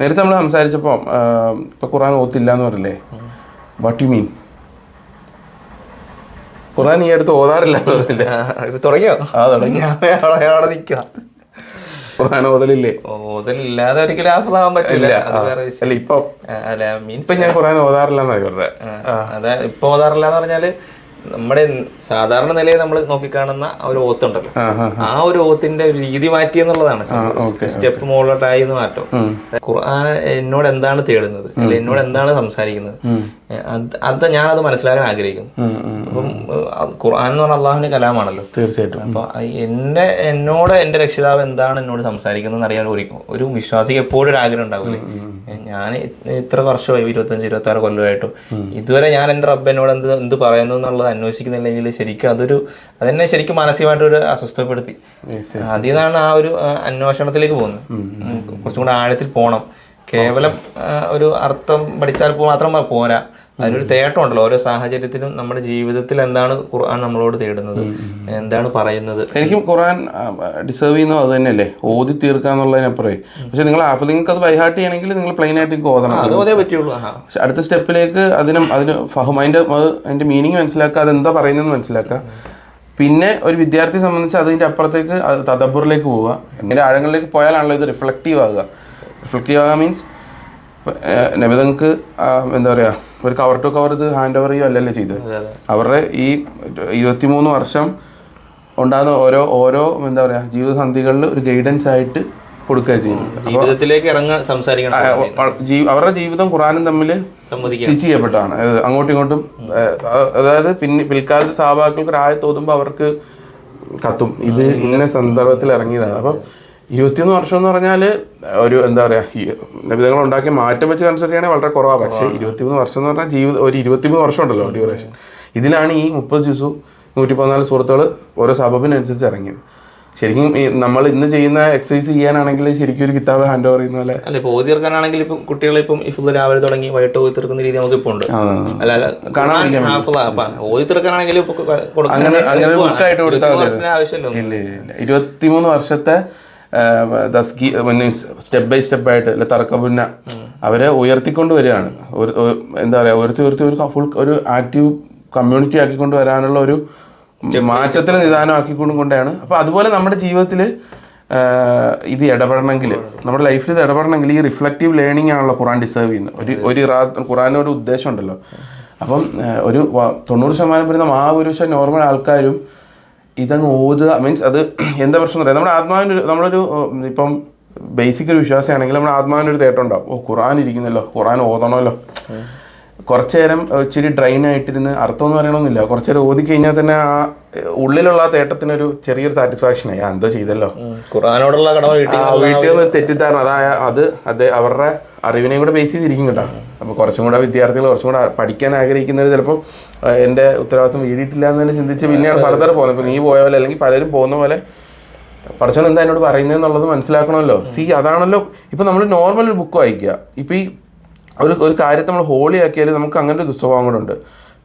നേരത്തെ നമ്മൾ സംസാരിച്ചപ്പോൾ ഇപ്പൊ ഖുറാൻ ഓത്തില്ല എന്ന് പറഞ്ഞില്ലേ വാട്ട് യു മീൻ ഖുറാൻ ഈ അടുത്ത് ഓതാറില്ല തുടങ്ങിയോ? ആ തുടങ്ങി. അവിടെ നിൽക്കുക ഖുറാൻ ഓതലില്ലേ? ഓതലില്ലാതെ ഒരിക്കലും ഹാഫിളാവാൻ പറ്റില്ല. അല്ല ഇപ്പൊ അല്ല മീൻസ് ഇപ്പൊ ഞാൻ ഖുറാൻ ഓതാറില്ല എന്നാ പറഞ്ഞത്. അതെ ഇപ്പൊ ഓതാറില്ല എന്ന് പറഞ്ഞാൽ നമ്മുടെ സാധാരണ നിലയിൽ നമ്മൾ നോക്കിക്കാണുന്ന ആ ഒരു ഓത്തുണ്ടല്ലോ ആ ഒരു ഓത്തിന്റെ ഒരു രീതി മാറ്റി എന്നുള്ളതാണ്. സ്റ്റെപ്പ് മുകളിലോട്ടായി മാറ്റം ഖുർആൻ എന്നോട് എന്താണ് തേടുന്നത്? അല്ലെ എന്നോട് എന്താണ് സംസാരിക്കുന്നത്? അത് ഞാനത് മനസ്സിലാക്കാൻ ആഗ്രഹിക്കുന്നു. അപ്പം ഖുർആൻ എന്ന് പറഞ്ഞാൽ അള്ളാഹുവിന്റെ കലാമാണല്ലോ. തീർച്ചയായിട്ടും. അപ്പൊ എന്നെ എന്നോട് എന്റെ രക്ഷിതാവ് എന്താണ് എന്നോട് സംസാരിക്കുന്നത് അറിയാൻ ഒരു ഒരു വിശ്വാസിക്ക് എപ്പോഴും ഒരു ആഗ്രഹം ഉണ്ടാവില്ലേ? ഞാൻ ഇത്ര വർഷമായി ഇരുപത്തഞ്ച് ഇരുപത്തി ആറ് കൊല്ലമായിട്ടും ഇതുവരെ ഞാൻ എന്റെ റബ്ബ് എന്നോട് എന്ത് എന്ത് പറയുന്നു എന്നുള്ളത് അന്വേഷിക്കുന്നില്ലെങ്കിൽ ശരിക്കും അതൊരു അതെന്നെ ശരിക്കും മാനസികമായിട്ട് ഒരു അസ്വസ്ഥപ്പെടുത്തി അതിൽ നിന്നാണ് ആ ഒരു അന്വേഷണത്തിലേക്ക് പോകുന്നത്. കുറച്ചും കൂടെ ആഴത്തിൽ പോകണം കേവലം ഒരു അർത്ഥം പഠിച്ചാൽ മാത്രം പോരാ. അതിനൊരു തേട്ടം ഉണ്ടല്ലോ ഓരോ സാഹചര്യത്തിലും നമ്മുടെ ജീവിതത്തിൽ എന്താണ് ഖുർആൻ നമ്മളോട് തേടുന്നത്? എന്താണ് പറയുന്നത്? എനിക്കും ഖുർആൻ ഡിസേർവ് ചെയ്യുന്നത് അത് തന്നെയല്ലേ? ഓതി തീർക്കാന്നുള്ളതിനപ്പുറമേ പക്ഷെ നിങ്ങൾ നിങ്ങൾക്ക് അത് ബൈഹാർട്ട് ചെയ്യണമെങ്കിൽ നിങ്ങൾ പ്ലെയിൻ ആയിട്ട് ഓതണം. അത് പറ്റുള്ളൂ. പക്ഷെ അടുത്ത സ്റ്റെപ്പിലേക്ക് അതിനും അതിന് ഫഹം അതിന്റെ അത് അതിന്റെ മീനിങ് മനസ്സിലാക്കുക അതെന്താ പറയുന്നതെന്ന് മനസ്സിലാക്കുക. പിന്നെ ഒരു വിദ്യാർത്ഥിയെ സംബന്ധിച്ച് അതിന്റെ അപ്പുറത്തേക്ക് അത് പോവുക. എന്റെ ആഴങ്ങളിലേക്ക് പോയാലാണല്ലോ ഇത് റിഫ്ലക്റ്റീവ് ആകുക. റിഫ്ലക്റ്റീവ് ആകുക മീൻസ് നബിതങ്ങൾക്ക് എന്താ പറയുക ഒരു കവർ ടു കവർ ഇത് ഹാൻഡ് ഓവർ ചെയ്യുക അല്ലല്ലേ ചെയ്തത്? അവരുടെ ഈ ഇരുപത്തിമൂന്ന് വർഷം ഉണ്ടാകുന്ന ഓരോ ഓരോ എന്താ പറയുക ജീവിതസന്ധികളിൽ ഒരു ഗൈഡൻസ് ആയിട്ട് കൊടുക്കുക ചെയ്യുന്നത്. ജീവിതത്തിലേക്ക് ഇറങ്ങാൻ സംസാരിക്കണം. അവരുടെ ജീവിതം ഖുറാനും തമ്മിൽ സ്റ്റിച്ച് ചെയ്യപ്പെട്ടതാണ്. അങ്ങോട്ടും ഇങ്ങോട്ടും അതായത് പിന്നെ പിൽക്കാലത്ത് സഹാബാക്കൾക്ക് ഒരു ആയ തോന്നുമ്പോൾ അവർക്ക് കത്തും. ഇത് ഇങ്ങനെ സന്ദർഭത്തിൽ ഇറങ്ങിയതാണ്. അപ്പം ഇരുപത്തിയൊന്ന് വർഷം എന്ന് പറഞ്ഞാൽ ഒരു എന്താ പറയുക നബിതങ്ങൾ ഉണ്ടാക്കിയ മാറ്റം വെച്ച് കൺസിഡർ വളരെ കുറവാണ് പക്ഷേ ഇരുപത്തിമൂന്ന് വർഷം എന്ന് പറഞ്ഞാൽ ജീവിതം ഒരു ഇരുപത്തിമൂന്ന് വർഷം ഉണ്ടല്ലോ ഡ്യൂറേഷൻ ഇതിലാണ് ഈ മുപ്പത് ദിവസവും നൂറ്റി പതിനാല് സുഹൃത്തുക്കൾ ഓരോ സബബിനനുസരിച്ച് ഇറങ്ങിയത്. ശരിക്കും നമ്മൾ ഇന്ന് ചെയ്യുന്ന എക്സസൈസ് ചെയ്യാനാണെങ്കിൽ ശരിക്കും ഒരു കിതാബ് ഹാൻഡ് ഓവർ ചെയ്യുന്ന പോലെ. അല്ല ഇപ്പോൾ ഓതി തീർക്കാനാണെങ്കിൽ ഇപ്പം കുട്ടികളെ ഇപ്പം ഇഫ് രാവിലെ തുടങ്ങി വൈകിട്ട് ഓതി തീർക്കുന്ന രീതി നമുക്ക് ഇപ്പോൾ ഉണ്ട്. അല്ല ഓതി തീർക്കാനാണെങ്കിൽ ആവശ്യമില്ല ഇരുപത്തിമൂന്ന് വർഷത്തെ ദസ്കി സ്റ്റെപ്പ് ബൈ സ്റ്റെപ്പ് ആയിട്ട് അല്ലെ തർക്കപുന്ന അവരെ ഉയർത്തിക്കൊണ്ട് വരികയാണ്. ഒരു എന്താ പറയുക ഉയർത്തി ഉയർത്തി ഒരു ഫുൾ ഒരു ആക്റ്റീവ് കമ്മ്യൂണിറ്റി ആക്കിക്കൊണ്ട് വരാനുള്ള ഒരു മാറ്റത്തിന് നിദാനം ആക്കിക്കൊണ്ടും കൊണ്ടാണ്. അപ്പോൾ അതുപോലെ നമ്മുടെ ജീവിതത്തിൽ ഇത് ഇടപെടണമെങ്കിൽ നമ്മുടെ ലൈഫിൽ ഇത് ഇടപെടണമെങ്കിൽ ഈ റിഫ്ലക്റ്റീവ് ലേണിംഗ് ആണല്ലോ ഖുറാൻ ഡിസേർവ് ചെയ്യുന്നത്. ഒരു ഒരു ഇറാ- ഖുറാന്റെ ഒരു ഉദ്ദേശം ഉണ്ടല്ലോ. അപ്പം ഒരു തൊണ്ണൂറ് ശതമാനം വരുന്ന ആ ഒരു പക്ഷേ നോർമൽ ആൾക്കാരും ഇതങ്ങ് ഓതുക. മീൻസ് അത് എന്താ പ്രശ്നം പറയാം നമ്മുടെ ആത്മാവിന്റെ ഒരു നമ്മളൊരു ഇപ്പം ബേസിക് ഒരു വിശ്വാസമാണെങ്കിൽ നമ്മുടെ ആത്മാവിന്റെ ഒരു തേട്ടം ഉണ്ടാവും. ഓ ഖുറാൻ ഇരിക്കുന്നല്ലോ. ഖുറാൻ ഓതണമല്ലോ. കുറച്ചു നേരം ഇച്ചിരി ഡ്രൈൻ ആയിട്ടിരുന്ന് അർത്ഥം എന്ന് പറയണമെന്നില്ല കുറച്ചു നേരം ഓതി കഴിഞ്ഞാൽ തന്നെ ആ ഉള്ളിലുള്ള ആ തേട്ടത്തിനൊരു ചെറിയൊരു സാറ്റിസ്ഫാക്ഷൻ ആയി. എന്തോ ചെയ്തല്ലോ. ഖുറാനോടുള്ള കടമ വീട്ടിൽ നിന്ന് തെറ്റിദ്ധാരണ. അതായ അത് അത് അവരുടെ അറിവിനെയും കൂടെ ബേസ് ചെയ്തിരിക്കും കേട്ടോ. അപ്പോൾ കുറച്ചും കൂടെ വിദ്യാർത്ഥികൾ കുറച്ചും കൂടെ പഠിക്കാൻ ആഗ്രഹിക്കുന്നവർ ചിലപ്പോൾ എന്റെ എന്റെ ഉത്തരവാദിത്വം വീടിയിട്ടില്ല എന്ന് തന്നെ ചിന്തിച്ച് പിന്നെയാണ് ഫർദർ പോകുന്നത് ഇപ്പോൾ നീ പോയ പോലെ അല്ലെങ്കിൽ പലരും പോകുന്ന പോലെ പഠിച്ചവൻ എന്താ എന്നോട് പറയുന്നതെന്നുള്ളത് മനസ്സിലാക്കണമല്ലോ. സി അതാണല്ലോ. ഇപ്പം നമ്മൾ നോർമൽ ഒരു ബുക്ക് വായിക്കുക. ഇപ്പം ഈ ഒരു ഒരു കാര്യത്തെ നമ്മൾ ഹോളി ആക്കിയാൽ നമുക്ക് അങ്ങനെ ഒരു ദുസ്വഭാവം കൂടെ ഉണ്ട്.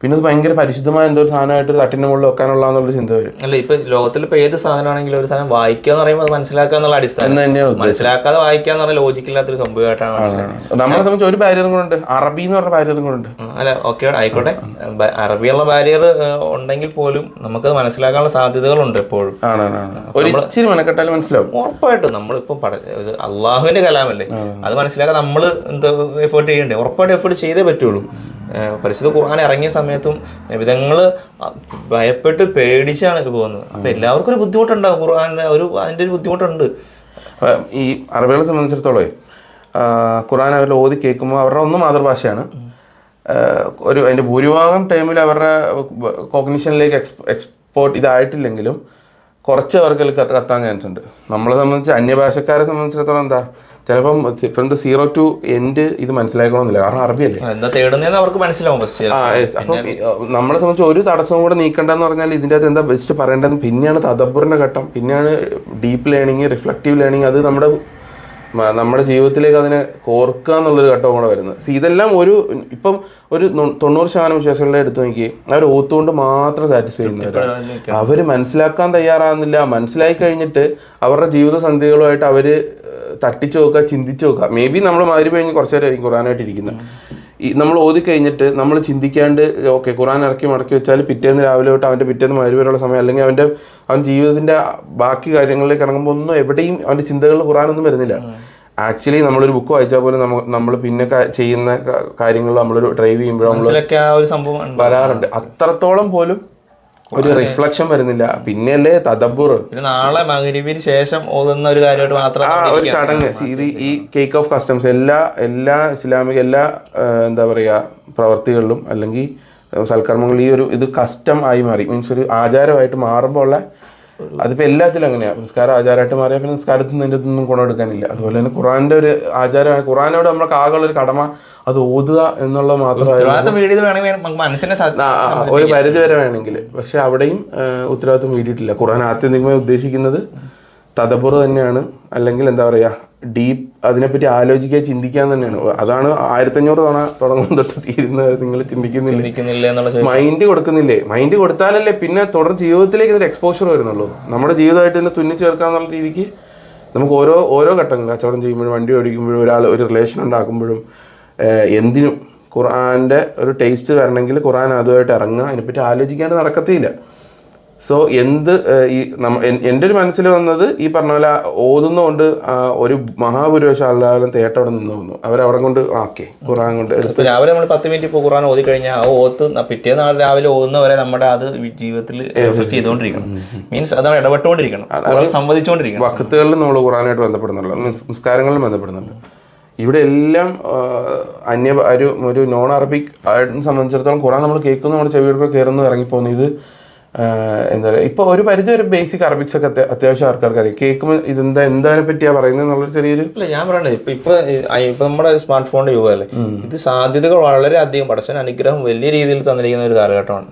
പിന്നെ അത് ഭയങ്കര പരിശുദ്ധമായ എന്തോ ഒരു സാധനമായിട്ട് തട്ടിന്റെ മുകളിൽ വെക്കാനുള്ള ചിന്ത വരും. അല്ല ഇപ്പൊ ലോകത്തിൽ ഇപ്പൊ ഏത് സാധനമാണെങ്കിലും ഒരു സാധനം വായിക്കുക എന്ന് പറയുമ്പോൾ മനസ്സിലാക്കുക എന്നുള്ള അടിസ്ഥാനം. തന്നെയാണ് മനസ്സിലാക്കാതെ വായിക്കുക എന്ന് പറഞ്ഞാൽ ലോജിക്കില്ലാത്തൊരു സംഭവമായിട്ടാണ് നമ്മളെ സംബന്ധിച്ച് ഒരു ബാരിയറും കൂടെ ഉണ്ട് അറബി എന്ന് പറഞ്ഞ ബാരിയറും കൂടെ ഉണ്ട് അല്ല ഓക്കെ ആയിക്കോട്ടെ. അറബി ഉള്ള ബാരിയർ ഉണ്ടെങ്കിൽ പോലും നമുക്കത് മനസ്സിലാക്കാനുള്ള സാധ്യതകളുണ്ട് എപ്പോഴും. ആണാണ് ഒരു ഇച്ചിരി മെനക്കെട്ടാലും മനസ്സിലാവും. ഉറപ്പായിട്ടും നമ്മളിപ്പോ പഠ അള്ളാഹുവിന്റെ കലാമല്ലേ? അത് മനസ്സിലാക്കാൻ നമ്മൾ എന്താ എഫേർട്ട് ചെയ്യണ്ടേ? ഉറപ്പായിട്ട് എഫേർട്ട് ചെയ്തേ പറ്റുള്ളൂ. പരിശുദ്ധ ഖുർആൻ ഇറങ്ങിയ സമയത്തും നിബിധങ്ങൾ ഭയപ്പെട്ട് പേടിച്ചാണ് പോകുന്നത്. അപ്പം എല്ലാവർക്കും ഒരു ബുദ്ധിമുട്ടുണ്ടാവും. ഖുർആാന്റെ ഒരു അതിന്റെ ഒരു ബുദ്ധിമുട്ടുണ്ട്. ഈ അറബികളെ സംബന്ധിച്ചിടത്തോളം ഖുർആൻ അവർ ഓതി കേൾക്കുമ്പോൾ അവരുടെ ഒന്ന് മാതൃഭാഷയാണ്. ഒരു അതിന്റെ ഭൂരിഭാഗം ടൈമിൽ അവരുടെ കോഗ്നിഷനിലേക്ക് എക്സ് എക്സ്പോർട്ട് ഇതായിട്ടില്ലെങ്കിലും കുറച്ച് അവർക്ക് കത്താൻ ചാൻസ് ഉണ്ട് നമ്മളെ സംബന്ധിച്ച് അന്യഭാഷക്കാരെ സംബന്ധിച്ചിടത്തോളം എന്താ ചിലപ്പം from the zero to end ഇത് മനസ്സിലാക്കണമെന്നില്ല കാരണം എന്താ തേടുന്നതെന്ന് അവർക്ക് മനസ്സിലാവും. അപ്പം നമ്മളെ സംബന്ധിച്ച് ഒരു തടസ്സവും കൂടെ നീക്കണ്ടെന്ന് പറഞ്ഞാൽ ഇതിന്റെ അകത്ത് എന്താ ബെസ്റ്റ് പറയേണ്ടത് പിന്നെയാണ് തദബ്ബറിന്റെ ഘട്ടം. പിന്നെയാണ് ഡീപ്പ് ലേണിംഗ് റിഫ്ലക്റ്റീവ് ലേണിംഗ് അത് നമ്മുടെ നമ്മുടെ ജീവിതത്തിലേക്ക് അതിനെ കോർക്കുക എന്നുള്ളൊരു ഘട്ടവും കൂടെ വരുന്നത്. സി ഇതെല്ലാം ഒരു ഇപ്പം ഒരു തൊണ്ണൂറ് ശതമാനം വിശ്വാസികളുടെ എടുത്തു നോക്കി അവർ ഓത്തുകൊണ്ട് മാത്രം സാറ്റിസ്ഫൈ ചെയ്യുന്നവരാണ് അവർ മനസ്സിലാക്കാൻ തയ്യാറാകുന്നില്ല. മനസ്സിലായി കഴിഞ്ഞിട്ട് അവരുടെ ജീവിത സന്ധികളുമായിട്ട് അവർ തട്ടിച്ചു നോക്കുക ചിന്തിച്ചു നോക്കുക. മേ ബി നമ്മൾ മാതിരി കഴിഞ്ഞ് കുറച്ച് നേരമായിരിക്കും ഖുറാനായിട്ട് ഇരിക്കുന്നത്. ഈ നമ്മൾ ഓതി കഴിഞ്ഞിട്ട് നമ്മൾ ചിന്തിക്കാണ്ട് ഓക്കെ ഖുറാൻ ഇറക്കി മടക്കി വെച്ചാൽ പിറ്റേന്ന് രാവിലെ തൊട്ട് അവന്റെ പിറ്റേന്ന് മരുവി വരെയുള്ള സമയം അല്ലെങ്കിൽ അവന്റെ അവൻ ജീവിതത്തിന്റെ ബാക്കി കാര്യങ്ങളിലേക്ക് ഇറങ്ങുമ്പോൾ ഒന്നും എവിടെയും അവന്റെ ചിന്തകളിൽ ഖുറാനൊന്നും വരുന്നില്ല. ആക്ച്വലി നമ്മളൊരു ബുക്ക് വായിച്ചാൽ പോലും നമ്മൾ നമ്മൾ പിന്നെ ചെയ്യുന്ന കാര്യങ്ങൾ നമ്മളൊരു ഡ്രൈവ് ചെയ്യുമ്പോഴും നമ്മൾ. വരാറുണ്ട്. അത്രത്തോളം പോലും ഒരു റിഫ്ലക്ഷൻ വരുന്നില്ല. പിന്നെയല്ലേ തദബുർ പിന്നെ നാളെ മകരിവിന് ശേഷം ഓതുന്ന ഒരു കാര്യമായിട്ട് മാത്രം ആ ഒരു ചടങ്ങ്. ഇത് ഈ കേക്ക് ഓഫ് കസ്റ്റംസ് എല്ലാ എല്ലാ ഇസ്ലാമിക എല്ലാ എന്താ പറയുക പ്രവർത്തികളിലും അല്ലെങ്കിൽ സൽക്കർമ്മങ്ങളിൽ ഈ ഒരു ഇത് കസ്റ്റം ആയി മാറി. മീൻസ് ഒരു ആചാരമായിട്ട് മാറുമ്പോൾ ഉള്ള അതിപ്പോൾ എല്ലാത്തിലും അങ്ങനെയാണ് നിസ്കാരം ആചാരമായിട്ട് മാറിയാൽ പിന്നെ നിസ്കാരത്തിൽ നിന്ന് ഒന്നും ഗുണമെടുക്കാനില്ല അതുപോലെ തന്നെ ഖുറാന്റെ ഒരു ആചാരമായ ഖുറാനോട് നമ്മൾക്ക് ആകെയുള്ള ഒരു കടമ അത് ഓതുക ആ, ആ, ഒരു പരിധി വരെ വേണമെങ്കിൽ. പക്ഷെ അവിടെയും ഉത്തരവാദിത്വം വീടിയിട്ടില്ല. ഖുറാൻ ആത്യന്തികമായി ഉദ്ദേശിക്കുന്നത് തദബുറ് തന്നെയാണ്. അല്ലെങ്കിൽ എന്താ പറയുക ഡീപ്പ് അതിനെപ്പറ്റി ആലോചിക്കുക ചിന്തിക്കാൻ തന്നെയാണ്. അതാണ് ആയിരത്തഞ്ഞൂറ് തവണ തുടങ്ങും തൊട്ട് തീരുന്നത്. നിങ്ങൾ ചിന്തിക്കുന്നില്ല? മൈൻഡ് കൊടുക്കുന്നില്ലേ? മൈൻഡ് കൊടുത്താലല്ലേ പിന്നെ തുടർ ജീവിതത്തിലേക്ക് ഇതിന്റെ എക്സ്പോഷർ വരുന്നുള്ളൂ. നമ്മുടെ ജീവിതമായിട്ട് ഇതിനെ തുന്നി ചേർക്കാന്നുള്ള രീതിക്ക് നമുക്ക് ഓരോ ഓരോ ഘട്ടങ്ങൾ കച്ചവടം ചെയ്യുമ്പോഴും വണ്ടി ഓടിക്കുമ്പോഴും ഒരാൾ ഒരു റിലേഷൻ ഉണ്ടാക്കുമ്പോഴും എന്തിനും ഖുർആന്റെ ഒരു ടേസ്റ്റ് വരണമെങ്കിൽ ഖുർആൻ അതുമായിട്ട് ഇറങ്ങുക. അതിനെപ്പറ്റി ആലോചിക്കാണ്ട് നടക്കത്തില്ല സോ എന്ത് ഈ നമ്മ എന്റെ ഒരു മനസ്സിൽ വന്നത് ഈ പറഞ്ഞ പോലെ ഓതുന്നതുകൊണ്ട് ഒരു മഹാപുരുഷാലും തേട്ട അവിടെ നിന്ന് വന്നു. അവരവിടെ കൊണ്ട് ആക്കി ഖുറാൻ കൊണ്ട് എടുത്ത്. രാവിലെ നമ്മൾ പത്ത് മിനിറ്റ് ഇപ്പോൾ ഖുറാൻ ഓതി കഴിഞ്ഞാൽ ആ ഓത്ത് പിറ്റേ നാൾ രാവിലെ ഓതുന്നവരെ നമ്മുടെ അത് ജീവിതത്തിൽ എഫക്ട് ചെയ്തുകൊണ്ടിരിക്കണം. മീൻസ് അതാണ് ഇടപെട്ടുകൊണ്ടിരിക്കണം സംവദിച്ചുകൊണ്ടിരിക്കണം വക്കത്തുകളിൽ നമ്മൾ ഖുറാനായിട്ട് ബന്ധപ്പെടുന്നുള്ളൂ. മീൻസ് നിസ്കാരങ്ങളിലും ബന്ധപ്പെടുന്നുണ്ട്. ഇവിടെ എല്ലാം അന്യ ഒരു ഒരു നോൺ അറബിക് ആയിട്ട് സംബന്ധിച്ചിടത്തോളം ഖുറാൻ നമ്മൾ കേൾക്കുന്നു നമ്മുടെ ചെവിയുടെ കയറുന്നു ഇറങ്ങിപ്പോകുന്നു. ഇത് എന്താ പറയുക ഇപ്പോൾ ഒരു പരിധി ഒരു ബേസിക് അറബിക്സ് ഒക്കെ അത്യ- അത്യാവശ്യം ആൾക്കാർക്ക് അറിയാം കേൾക്കുമ്പോൾ ഇതെന്താ എന്താണ് പറ്റിയാ പറയുന്നത് എന്നുള്ളൊരു ചെറിയൊരു അല്ല ഞാൻ പറയണത് ഇപ്പൊ ഇപ്പൊ ഇപ്പൊ നമ്മുടെ സ്മാർട്ട് ഫോണിന്റെ അല്ലേ ഇത് സാധ്യതകൾ വളരെ അധികം പടച്ചൻ അനുഗ്രഹം വലിയ രീതിയിൽ തന്നിരിക്കുന്ന ഒരു കാലഘട്ടമാണ്.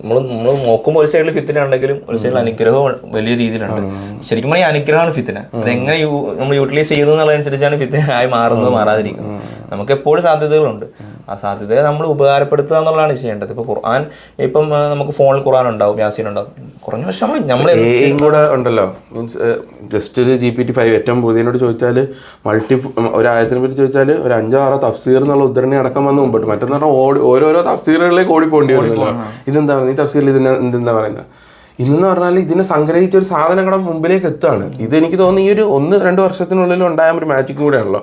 നമ്മൾ നമ്മൾ നോക്കുമ്പോൾ ഒരു സൈഡിൽ ഫിത്തിന ഉണ്ടെങ്കിലും ഒരു സൈഡിൽ അനുഗ്രഹവും വലിയ രീതിയിലുണ്ട്. ശരിക്കും പറഞ്ഞാൽ അനുഗ്രഹമാണ് ഫിത്തിന അത് എങ്ങനെ നമ്മൾ യൂട്ടിലൈസ് ചെയ്യുന്നു എന്നുള്ളതനുസരിച്ചാണ് ഫിത്തിന ആയി മാറുന്നത് മാറാതിരിക്കുന്നത്. നമുക്ക് എപ്പോഴും സാധ്യതകളുണ്ട്. ആ സാധ്യതയെ നമ്മൾ ഉപകാരപ്പെടുത്തുക എന്നുള്ളതാണ് ചെയ്യേണ്ടത്. ഇപ്പൊ ഖുർആൻ ഇപ്പം നമുക്ക് ഫോണിൽ ഖുർആൻ ഉണ്ടാവും യാസീൻ ഉണ്ടാവും. കുറഞ്ഞ പക്ഷെ നമ്മൾ കൂടെ ഉണ്ടല്ലോ. മീൻസ് ജസ്റ്റ് ഒരു ജി പി ടി ഫൈവ് ഏറ്റവും പുതിയതിനോട് ചോദിച്ചാൽ മൾട്ടി ഒരു ആയത്തിനെ പറ്റി ചോദിച്ചാൽ ഒരു അഞ്ചോ ആറോ തഫ്സീർ എന്നുള്ള ഉദ്ധരണി അടക്കം വന്ന് മുമ്പോട്ട് മറ്റെന്ന് പറഞ്ഞാൽ ഓടി ഓരോരോ തഫ്സീറുകളിലേക്ക് ഓടിപ്പോണ്ടി വരുമല്ലോ ഇതെന്താ പറയുന്നത് ഈ തഫ്സീറിൽ ഇതിന് എന്താ പറയുന്നത് ഇന്നെന്ന് പറഞ്ഞാൽ ഇതിനെ സംഗ്രഹിച്ച ഒരു സാധനം കൂടെ മുമ്പിലേക്ക് എത്തുകയാണ് ഇത് എനിക്ക് തോന്നുന്നു ഈ ഒരു ഒന്ന് രണ്ട് വർഷത്തിനുള്ളിൽ ഉണ്ടായ ഒരു മാജിക്കും കൂടെയാണല്ലോ.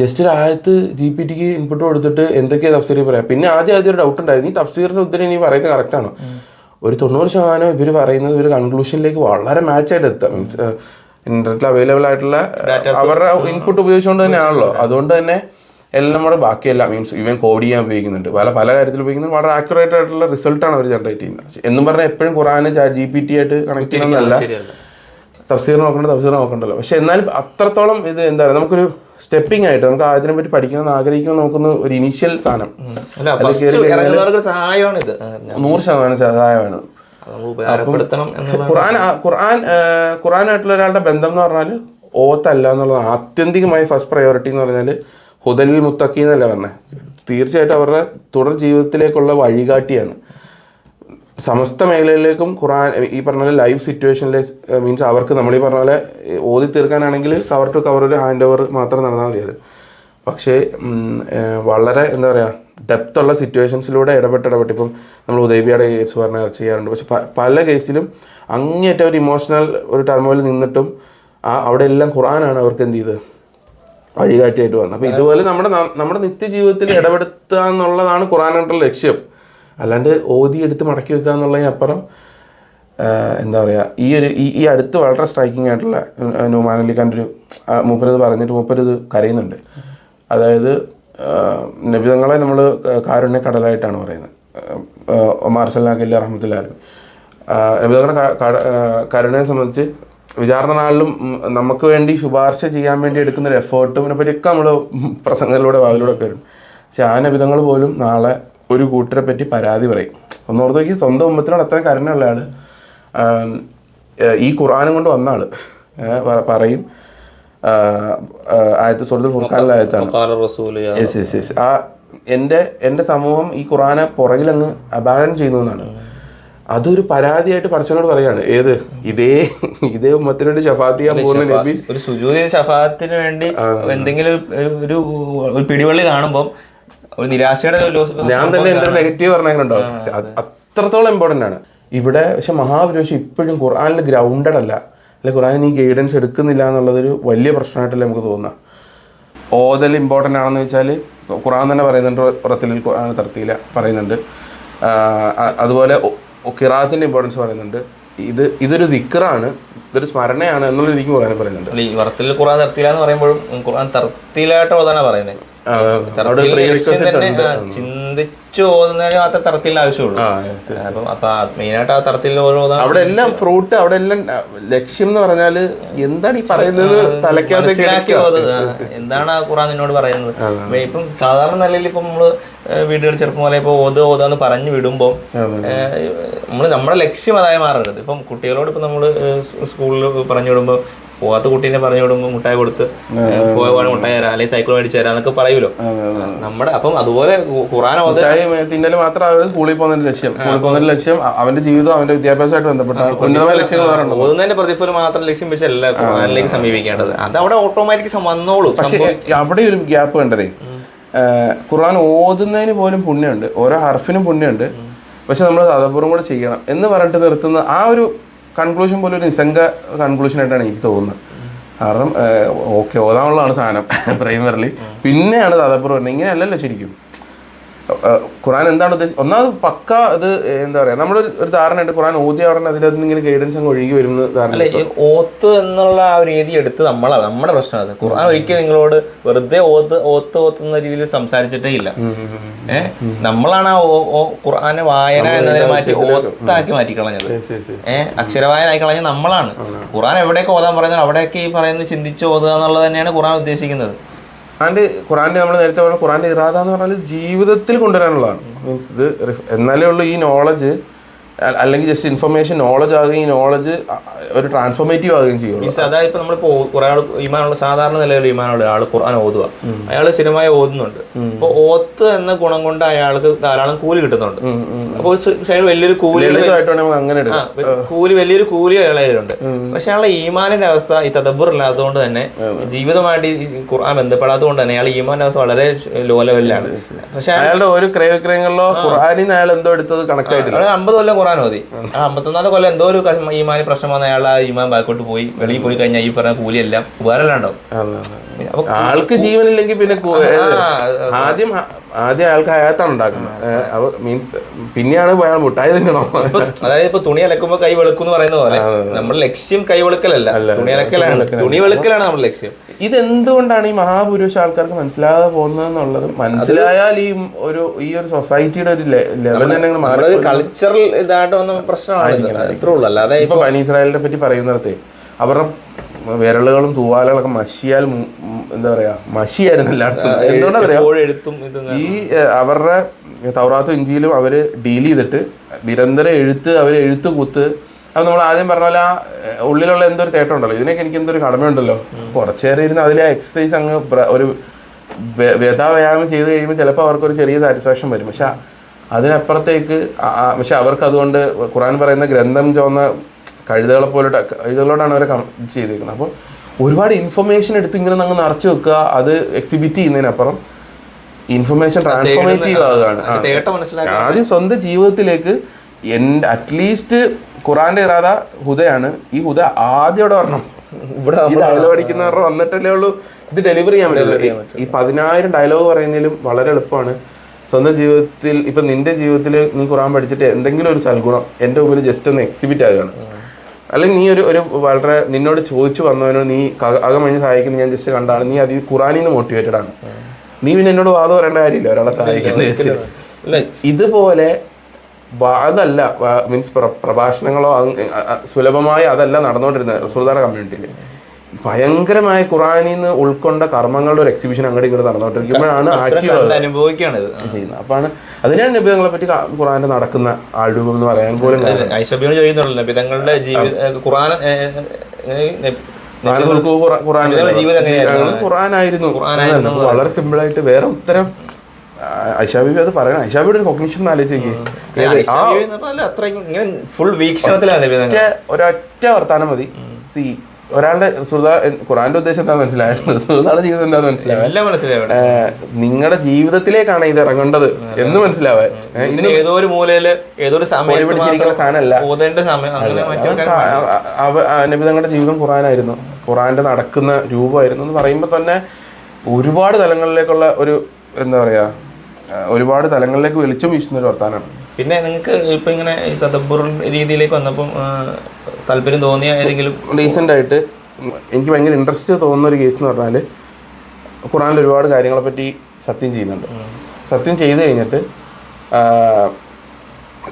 ജസ്റ്റ് ഒരു ആയത്ത് ജി പി ടിക്ക് ഇൻപുട്ട് കൊടുത്തിട്ട് എന്തൊക്കെയാ തഫ്സീർ പറയാം? പിന്നെ ആദ്യം ആദ്യം ഒരു ഡൗട്ട് ഉണ്ടായിരുന്നു. ഈ തഫ്സീറിന്റെ ഉത്തരം ഇനി പറയുന്നത് കറക്റ്റാണ് ഒരു തൊണ്ണൂറ് ശതമാനം ഇവർ പറയുന്നത് ഇവർ കൺക്ലൂഷനിലേക്ക് വളരെ മാച്ച് ആയിട്ട് എത്താം. മീൻസ് ഇന്റർനെറ്റിൽ അവൈലബിൾ ആയിട്ടുള്ള അവരുടെ ഇൻപുട്ട് ഉപയോഗിച്ചുകൊണ്ട് തന്നെയാണല്ലോ. അതുകൊണ്ട് തന്നെ എല്ലാം നമ്മുടെ ബാക്കിയെല്ലാം മീൻസ് ഇവൻ കോഡ് ചെയ്യാൻ ഉപയോഗിക്കുന്നുണ്ട്. പല പല കാര്യത്തിൽ ഉപയോഗിക്കുന്നുണ്ട്. വളരെ ആക്യുറേറ്റ് ആയിട്ടുള്ള റിസൾട്ടാണ് അവർ ജനറേറ്റ് ചെയ്യുന്നത്. എന്നും പറഞ്ഞാൽ എപ്പോഴും ഖുറാന് ജി പി ടി ആയിട്ട് കണക്ട് ചെയ്യുന്നതല്ല തഫ്സീർ നോക്കണ്ട തഫ്സീർ നോക്കണ്ടല്ലോ. പക്ഷെ എന്നാലും അത്രത്തോളം ഇത് എന്താ പറയുക നമുക്കൊരു സ്റ്റെപ്പിംഗ് ആയിട്ട് നമുക്ക് ആദ്യത്തിനെ പറ്റി പഠിക്കണം ആഗ്രഹിക്കുന്ന നോക്കുന്ന ഒരു ഇനീഷ്യൽ സാധനം. നൂറ് ശതമാനം സഹായമാണ്. ഖുർആൻ ഖുർആൻ ആ, ഖുർആനായിട്ടുള്ള ഒരാളുടെ ബന്ധം എന്ന് പറഞ്ഞാൽ ഓത്തല്ല എന്നുള്ളത് ആത്യന്തികമായി ഫസ്റ്റ് പ്രയോറിറ്റി എന്ന് പറഞ്ഞാൽ ഹുദലിൽ മുത്തക്കി എന്നല്ല പറഞ്ഞത് തീർച്ചയായിട്ടും അവരുടെ തുടർ ജീവിതത്തിലേക്കുള്ള വഴികാട്ടിയാണ്. സമസ്ത മേഖലയിലേക്കും ഖുറാൻ ഈ പറഞ്ഞ പോലെ ലൈവ് സിറ്റുവേഷനിലെ മീൻസ് അവർക്ക് നമ്മൾ ഈ പറഞ്ഞ പോലെ ഓതി തീർക്കാനാണെങ്കിൽ കവർ ടു കവർ ഒരു ഹാൻഡ് ഓവർ മാത്രം നടന്നാൽ മതിയത് പക്ഷേ വളരെ എന്താ പറയുക ഡെപ്ത് ഉള്ള സിറ്റുവേഷൻസിലൂടെ ഇടപെട്ട് ഇടപെട്ട് ഇപ്പം നമ്മൾ ഉദയബിയുടെ കേസ് പറഞ്ഞ ചെയ്യാറുണ്ട്. പക്ഷെ പല കേസിലും അങ്ങേറ്റം ഒരു ഇമോഷണൽ ഒരു ടർമോയിൽ നിന്നിട്ടും ആ അവിടെ എല്ലാം ഖുറാനാണ് അവർക്ക് എന്ത് ചെയ്തത്? വഴികാട്ടിയായിട്ട് വന്നത്. അപ്പോൾ ഇതുപോലെ നമ്മുടെ നമ്മുടെ നിത്യജീവിതത്തിൽ ഇടപെടുത്തുക എന്നുള്ളതാണ് ഖുറാനായിട്ടുള്ള ലക്ഷ്യം. അല്ലാണ്ട് ഓതി എടുത്ത് മടക്കി വെക്കുക എന്നുള്ളതിനപ്പുറം എന്താ പറയുക ഈ ഒരു ഈ ഈ അടുത്ത് വളരെ സ്ട്രൈക്കിംഗ് ആയിട്ടുള്ള നുമാനലി കണ്ടൊരു മൂപ്പരത് പറഞ്ഞിട്ട് മൂപ്പരത് കരയുന്നുണ്ട്. അതായത് നബിതങ്ങളെ നമ്മൾ കാരുണ്യ കടലായിട്ടാണ് പറയുന്നത്. സല്ലാഖില്ല റഹ്മത്തുല്ലാലും നബിതങ്ങളുടെ കരുണയെ സംബന്ധിച്ച് വിചാരണ നാളിലും നമുക്ക് വേണ്ടി ശുപാർശ ചെയ്യാൻ വേണ്ടി എടുക്കുന്ന ഒരു എഫേർട്ടും ഇതിനെപ്പറ്റിയൊക്കെ നമ്മൾ പ്രസംഗങ്ങളിലൂടെ വാതിലൂടെ ഒക്കെ വരും. പക്ഷെ ആ നബിതങ്ങൾ പോലും നാളെ ഒരു കൂട്ടരെ പറ്റി പരാതി പറയും. ഒന്നോർത്ത് നോക്കി സ്വന്തം ഉമ്മത്തിനോട് അത്ര കരുണയുള്ള ആൾ ഈ ഖുർആാനും കൊണ്ട് വന്ന ആൾ. പറയും ആയത്ത് സുഹൃത്തു ഫുർഖാനിലെ ആയത്താണ്. Yes yes yes. ആ എന്റെ എന്റെ സമൂഹം ഈ ഖുറാനെ പുറകിലങ്ങ് അപാകനം ചെയ്യുന്നു എന്നാണ്. അതൊരു പരാതിയായിട്ട് പഠിച്ചവനോട് പറയാണ് ഏത്? ഇതേ ഇതേ ഉമ്മത്തിനോട് ഷഫാത്ത് ചെയ്യാൻ പോകുന്ന നബി. ഒരു സുജൂതി ഷഫാത്തിന് വേണ്ടി എന്തെങ്കിലും ഒരു പിടിവള്ളി കാണുമ്പോൾ ഒരു നിരാശയുടെ ഞാൻ തന്നെ എന്റെ നെഗറ്റീവ് പറഞ്ഞോ അത് അത്രത്തോളം ഇമ്പോർട്ടന്റ് ആണ്. ഇവിടെ പക്ഷെ മഹാപുരുഷം ഇപ്പോഴും ഖുറാനിൽ ഗ്രൗണ്ടഡ് അല്ല. അല്ലെ ഖുറാനിൽ നീ ഗൈഡൻസ് എടുക്കുന്നില്ല എന്നുള്ളതൊരു വലിയ പ്രശ്നമായിട്ടല്ലേ നമുക്ക് തോന്നുക. ഓതൽ ഇമ്പോർട്ടന്റ് ആണെന്ന് വെച്ചാൽ ഖുറാൻ തന്നെ പറയുന്നുണ്ട് ഉറത്തിൽ തർത്തിയില്ല പറയുന്നുണ്ട്. അതുപോലെ കിറാത്തിന്റെ ഇമ്പോർട്ടൻസ് പറയുന്നുണ്ട്. ഇത് ഇതൊരു ദിക്റാണ് ഇതൊരു സ്മരണയാണ് എന്നുള്ള രീതിക്ക് ഖുറാൻ പറയുന്നുണ്ട്. ഈ വറത്തിൽ ഖുറാൻ തർത്തിയില്ല എന്ന് പറയുമ്പോഴും ഖുറാൻ തർത്തിലായിട്ട് ഓതാനാണ് പറയുന്നത് ഉണ്ട്. ആ, ചിന്തിച്ചു ആവശ്യമുള്ളൂ. അപ്പം അപ്പൊ മെയിനായിട്ട് അവിടെ എല്ലാം ഫ്രൂട്ട് അവിടെ എല്ലാം ലക്ഷ്യം എന്ന് പറഞ്ഞാൽ എന്താണ് ഈ പറയുന്നത് തലയ്ക്കകത്തേക്ക് എന്താണ് ആ ഖുറാൻ നിന്നോട് പറയുന്നത്? ഇപ്പൊ സാധാരണ നിലയിൽ ഇപ്പം നമ്മൾ വീടുകൾ ചെറുപ്പം പോലെ ഇപ്പൊ ഓത് ഓതാന്ന് പറഞ്ഞു വിടുമ്പോൾ നമ്മൾ നമ്മുടെ ലക്ഷ്യം അതായി മാറരുത്. ഇപ്പം കുട്ടികളോട് ഇപ്പം നമ്മൾ സ്കൂളിൽ പറഞ്ഞു വിടുമ്പോൾ പോകാത്ത കുട്ടീനെ പറഞ്ഞു വിടുമ്പോൾ മുട്ടായി കൊടുത്ത് പോകാൻ മുട്ടായി തരാം അല്ലെങ്കിൽ സൈക്കിൾ മേടിച്ച് തരാം എന്നൊക്കെ പറയൂലോ നമ്മുടെ അപ്പം അതുപോലെ ഖുറാൻ തിന്നൽ മാത്രം സ്കൂളിൽ പോകുന്നതിന്റെ ലക്ഷ്യം. സ്കൂളിൽ പോകുന്നതിന്റെ ലക്ഷ്യം അവന്റെ ജീവിതം അവന്റെ വിദ്യാഭ്യാസമായിട്ട് ബന്ധപ്പെട്ട ഉന്നതമായ ലക്ഷ്യങ്ങൾ ഓതുന്നതിന്റെ പ്രതിഫലം മാത്രം ലക്ഷ്യം വെച്ചല്ല ഖുറാനിലേക്ക് സമീപിക്കേണ്ടത്. അത് അവിടെ ഓട്ടോമാറ്റിക് വന്നോളൂ. പക്ഷെ അവിടെ ഒരു ഗ്യാപ്പ് കണ്ടതേ. ഖുറാൻ ഖുർആൻ ഓതുന്നതിന് പോലും പുണ്യമുണ്ട്. ഓരോ ഹർഫിനും പുണ്യമുണ്ട്. പക്ഷെ നമ്മൾ അതപൂർവം കൂടെ ചെയ്യണം എന്ന് പറഞ്ഞിട്ട് നിർത്തുന്ന ആ ഒരു കൺക്ലൂഷൻ പോലെ ഒരു നിസ്സംഗ കൺക്ലൂഷൻ ആയിട്ടാണ് എനിക്ക് തോന്നുന്നത്. കാരണം ഓക്കെ ഓതാനുള്ളതാണ് സാധനം പ്രൈമറിലി പിന്നെയാണ് തദപ്പുറം വരുന്നത് ഇങ്ങനെയല്ലല്ലോ ശരിക്കും. ഖുറാൻ എന്താണ് ഉദ്ദേശിച്ചത് ഒന്നാമത് പക്ക അത് എന്താ പറയാ നമ്മുടെ ഒരു ധാരണ ഉണ്ട് ഖുറാൻ ഓതിയ ഉടനെ അതിന്റെ അതിന് ഇങ്ങനെ ഗൈഡൻസ് അങ്ങ് ഒഴുകി വരുന്ന ധാരണ ഈ ഓത്ത് എന്നുള്ള ആ ഒരു രീതി എടുത്ത് നമ്മളാണ് നമ്മുടെ പ്രശ്നം അത് ഖുറാൻ ഒരിക്കലും നിങ്ങളോട് വെറുതെ ഓത്ത് ഓത്ത് എന്ന രീതിയിൽ സംസാരിച്ചിട്ടേ ഇല്ല. ഏഹ് നമ്മളാണ് ആ ഖുർആനെ വായന എന്നതിനെ മാറ്റി ഓത്താക്കി മാറ്റി കളഞ്ഞത് Yes, yes, yes. ഏഹ് അക്ഷരവായന ആയി കളഞ്ഞത് നമ്മളാണ്. ഖുറാൻ എവിടെയൊക്കെ ഓതാൻ പറയുന്നത് അവിടെയൊക്കെ ഈ പറയുന്നത് ചിന്തിച്ച് ഓതുക എന്നുള്ളത് തന്നെയാണ് ഖുറാൻ ഉദ്ദേശിക്കുന്നത്. ഖുറാന്റെ ഖുറാന്റെ നമ്മൾ നേരത്തെ പറഞ്ഞ ഖുറാന്റെ ഇറാദ എന്ന് പറഞ്ഞാൽ ജീവിതത്തിൽ കൊണ്ടുവരാനുള്ളതാണ്. മീൻസ് ഇത് എന്നാലേ ഉള്ളൂ ഈ നോളജ് അല്ലെങ്കിൽ ജസ്റ്റ് ഇൻഫർമേഷൻ നോളജ് ആകുകയും ഈ നോളജ് ഒരു ട്രാൻസ്ഫോർമേറ്റീവ് ആകുകയും ചെയ്യും അതായത് ഇപ്പൊ നമ്മളിപ്പോ കുറെ ആൾ ഇമാനുള്ള സാധാരണ നിലയിൽ ഇമാനുള്ള ആൾ ഖുർആൻ ഓതുക. അയാൾ സ്ഥിരമായി ഓതുന്നുണ്ട്. അപ്പോൾ ഓത്ത് എന്ന ഗുണം കൊണ്ട് അയാൾക്ക് ധാരാളം കൂലി കിട്ടുന്നുണ്ട്. അപ്പോൾ വലിയൊരു കൂലി അങ്ങനെ കൂലി വലിയൊരു കൂലി അയാളുണ്ട് പക്ഷെ അയാളെ ഈമാനിന്റെ അവസ്ഥ ഈ തദബുർ ഇല്ലാത്തതുകൊണ്ട് തന്നെ ജീവിതമായിട്ട് ഈ ഖുർആൻ ബന്ധപ്പെടാത്തതുകൊണ്ട് തന്നെ അയാൾ ഈമാന്റെ അവസ്ഥ വളരെ ലോ ലെവലിലാണ്. പക്ഷെ അയാളുടെ ഒരു ക്രയവിക്രയങ്ങളിലോ നിന്ന് അയാൾ എന്തോ എടുത്തത് കണക്കായിട്ടില്ല. അമ്പത് കൊല്ലം ഖുർആൻ ഓതി ആ അമ്പത്തൊന്നാമത്തെ കൊല്ലം എന്തോ ഒരു ഈമാന് പ്രശ്നം വന്ന അയാൾ ആ ഈമാൻ ബാക്കോട്ട് പോയി വെളിയിൽ പോയി കഴിഞ്ഞാൽ ഈ പറഞ്ഞ കൂലിയെല്ലാം വേറെ. അപ്പൊ ആൾക്ക് ജീവനില്ലെങ്കിൽ പിന്നെ ആദ്യം ആദ്യം അയാൾക്ക് അയാത്താണ് ഉണ്ടാക്കുന്നത്. അപ്പൊ മീൻസ് പിന്നെയാണ് അയാൾ മുട്ടായി തിന്നണോ അതായത് ഇപ്പൊ തുണി അലക്കുമ്പോ കൈ വെളുക്കും പറയുന്ന പോലെ നമ്മൾ ലക്ഷ്യം കൈ വെളുക്കലല്ല. തുണി അലക്കലാണ്. തുണി വെളുക്കലാണ് നമ്മുടെ ലക്ഷ്യം. ഇതെന്തുകൊണ്ടാണ് ഈ മഹാപുരുഷ ആൾക്കാർക്ക് മനസ്സിലാകാതെ പോകുന്നതെന്നുള്ളത്? മനസ്സിലായാൽ ഈ ഒരു ഈ ഒരു സൊസൈറ്റിയുടെ ഒരു ലെവൽ തന്നെ കൾച്ചറൽ ഇതായിട്ട് വന്ന പ്രശ്നമാണ് ഇത്. ഇത്രേ ഉള്ളൂ. അല്ലാതെ ഇപ്പൊ ബനി ഇസ്രായേലിനെ പറ്റി പറയുന്നിടത്തെ അവരുടെ വിരലുകളും തൂവാലകളൊക്കെ മഷിയാൽ എന്താ പറയാ മഷിയായിരുന്നു എല്ലായിടത്തും ഈ അവരുടെ തൗറാത്തും ഇഞ്ചിയിലും അവർ ഡീൽ ചെയ്തിട്ട് നിരന്തരം എഴുത്ത് അവർ എഴുത്ത് കുത്ത്. അത് നമ്മൾ ആദ്യം പറഞ്ഞ പോലെ ആ ഉള്ളിലുള്ള എന്തൊരു തേട്ടം ഉണ്ടല്ലോ. ഇതിനൊക്കെ എനിക്ക് എന്തൊരു ഒരു കടമയുണ്ടല്ലോ കുറച്ചേരം ഇരുന്ന് അതിലെ എക്സസൈസ് അങ്ങ് ഒരു വ്യ- വ്യഥാവ്യായാമം ചെയ്ത് കഴിയുമ്പോൾ ചിലപ്പോൾ അവർക്കൊരു ചെറിയ സാറ്റിസ്ഫാക്ഷൻ വരും. പക്ഷെ അതിനപ്പുറത്തേക്ക് പക്ഷെ അവർക്ക് അതുകൊണ്ട് ഖുറാൻ പറയുന്ന ഗ്രന്ഥം ചോന്ന കഴുതകളെ പോലെ കഴുതകളോടാണ് അവരെ കം- ചെയ്തിരിക്കുന്നത് അപ്പോൾ ഒരുപാട് ഇൻഫർമേഷൻ എടുത്ത് ഇങ്ങനെ അങ്ങ് നിറച്ച് വെക്കുക അത് എക്സിബിറ്റ് ചെയ്യുന്നതിനപ്പുറം ഇൻഫർമേഷൻ ട്രാൻസ്ഫോർമേറ്റീവ് ആകുകയാണ് ആ. തേട്ട മനസ്സിലാക്കി ആദ്യം സ്വന്തം ജീവിതത്തിലേക്ക് എന്റെ അറ്റ്ലീസ്റ്റ് ഖുറാന്റെ ഇറാദ ഹുദയാണ്. ഈ ഹുദ ആദ്യം ഇവിടെ വരണം. ഇവിടെ ഡയലോഗ് അടിക്കുന്നവരുടെ വന്നിട്ടല്ലേ ഉള്ളൂ. ഇത് ഡെലിവറി ചെയ്യാൻ പറ്റില്ല ഈ പതിനായിരം ഡയലോഗ് പറയുന്നതിലും വളരെ എളുപ്പമാണ്. സ്വന്തം ജീവിതത്തിൽ ഇപ്പൊ നിന്റെ ജീവിതത്തിൽ നീ ഖുറാൻ പഠിച്ചിട്ട് എന്തെങ്കിലും ഒരു സൽഗുണം എന്റെ മുമ്പിൽ ജസ്റ്റ് ഒന്ന് എക്സിബിറ്റ് ആകുകയാണ് അല്ലെങ്കിൽ നീ ഒരു ഒരു വളരെ നിന്നോട് ചോദിച്ചു വന്നവനോ നീ അകമഴിഞ്ഞ് സഹായിക്കുന്ന ഞാൻ ജസ്റ്റ് കണ്ടാണ്. നീ അത് ഖുറാനിൽ നിന്ന് മോട്ടിവേറ്റഡ് ആണ്. നീ പിന്നെ എന്നോട് വാദം പറയേണ്ട കാര്യമില്ല ഒരാളെ സഹായിക്കുന്നത് അല്ല ഇതുപോലെ അതല്ല മീൻസ് പ്രഭാഷണങ്ങളോ സുലഭമായി അതല്ല നടന്നുകൊണ്ടിരുന്നത് റസൂദാറ കമ്മ്യൂണിറ്റിയിൽ ഭയങ്കരമായ ഖുറാനിൽ നിന്ന് ഉൾക്കൊണ്ട കർമ്മങ്ങളുടെ ഒരു എക്സിബിഷൻ അങ്ങോട്ട് ഇങ്ങോട്ട് നടന്നുകൊണ്ടിരിക്കുമ്പോഴാണ് ആക്റ്റീവ് കണ്ട് അനുഭവിക്കുകയാണ് ചെയ്യുന്നത്. അപ്പാണ് അതിനാണ് നബിതങ്ങളെ പറ്റി ഖുറാന്റെ നടക്കുന്ന ആഴ്വം എന്ന് പറയാൻ പോലും നബിതങ്ങളുടെ ജീവിത ഖുറാൻ ഖുറാനായിരുന്നു. വളരെ സിമ്പിൾ ആയിട്ട് വേറെ ഉത്തരം. ഐഷാബി അത് പറയണം. ഐഷാബിയുടെ ഒരു കൊഗ്നിഷൻ. ഒറ്റ ഒരൊറ്റ വർത്താനം മതി. സി ഒരാളുടെ സുഹൃത ഖുറാന്റെ ഉദ്ദേശം എന്താ മനസ്സിലായത് സുഹൃതാളുടെ ജീവിതം എന്താ മനസ്സിലായത് നിങ്ങളുടെ ജീവിതത്തിലേക്കാണ് ഇത് ഇറങ്ങേണ്ടത് എന്ന് മനസ്സിലാവാൻ ഇതിന് ഏതോ ഒരു മൂലയിൽ ഏതോ ഒരു സാധനമല്ല. നബിതങ്ങളുടെ ജീവിതം ഖുറാനായിരുന്നു ഖുറാന്റെ നടക്കുന്ന രൂപമായിരുന്നു എന്ന് പറയുമ്പോൾ തന്നെ ഒരുപാട് തലങ്ങളിലേക്കുള്ള ഒരു എന്താ പറയാ ഒരുപാട് തലങ്ങളിലേക്ക് വെളിച്ചം വീശുന്ന ഒരു വർത്താനാണ്. പിന്നെ നിങ്ങൾക്ക് ഇപ്പം ഇങ്ങനെ തദബുർ രീതിയിലേക്ക് വന്നപ്പം താല്പര്യം തോന്നിയ ഏതെങ്കിലും റീസെന്റ് ആയിട്ട് എനിക്ക് ഭയങ്കര ഇൻട്രസ്റ്റ് തോന്നുന്ന ഒരു കേസ് എന്ന് പറഞ്ഞാൽ ഖുറാനിൽ ഒരുപാട് കാര്യങ്ങളെ പറ്റി സത്യം ചെയ്യുന്നുണ്ട്. സത്യം ചെയ്ത് കഴിഞ്ഞിട്ട്